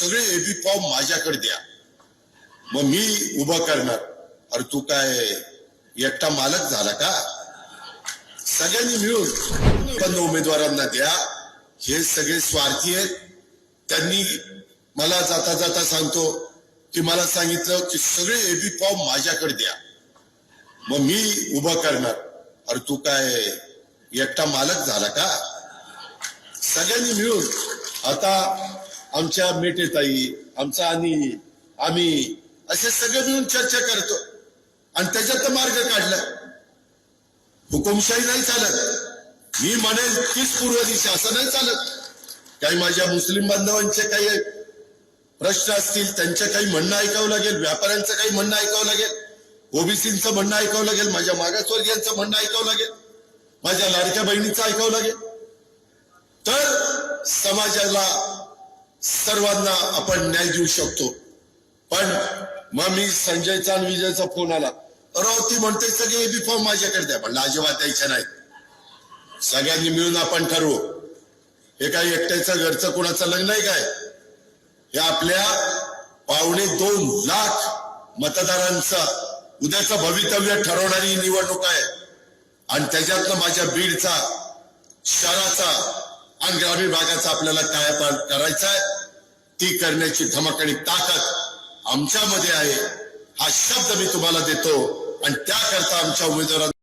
सगळे AB form माझ्याकडे द्या. मग मी उभं करणार. अरे तू काय एकटा मालक झाला का? सगळ्यांनी मिळून बंद उमेदवारांना द्या. हे सगळे स्वार्थी आहेत. त्यांनी मला जाता जाता सांगतो की मला सांगितलं की सगळे एबी फॉर्म माझ्याकडे द्या. मग मी उभं करणार. अरे तू काय एकटा मालक झाला का? सगळ्यांनी मिळून आता आमच्या मेटेताई आमचा आणि आम्ही असे सगळे मिळून चर्चा करतो. आणि त्याच्यात मार्ग काढला. हुकुमशाही नाही चालत. मी म्हणेल तीच पूर्व दिशा असं नाही चालत. काही माझ्या मुस्लिम बांधवांचे काही प्रश्न असतील त्यांचं काही म्हणणं ऐकावं लागेल व्यापाऱ्यांचं काही म्हणणं ऐकावं लागेल ओबीसीचं म्हणणं ऐकावं लागेल माझ्या मागासवर्गीयांचं म्हणणं ऐकावं लागेल माझ्या लाडक्या बहिणीचं ऐकावं लागेल. तर समाजाला सर्वांना आपण न्याय देऊ शकतो. पण मग मी संजयचा आणि विजयचा फोन आला. अरे हो, ती म्हणते सगळे एबी फॉर्म माझ्याकडे द्या. पण अजिबात द्यायच्या नाहीत. सगळ्यांनी मिळून आपण ठरवू. हे काय एकट्याचं घरचं कोणाचं लग्न आहे काय? हे आपल्या पावणे दोन लाख मतदारांचा उद्याचं भवितव्य ठरवणारी निवडणूक आहे. आणि त्याच्यातनं माझ्या बीडचा शहराचा आणि ग्रामीण भागाचा आपल्याला काय करायचा आहे ती करण्याची धमक आणि ताकद आमच्यामध्ये आहे. हा शब्द मी तुम्हाला देतो आणि त्याकरता आमच्या उमेदवारांना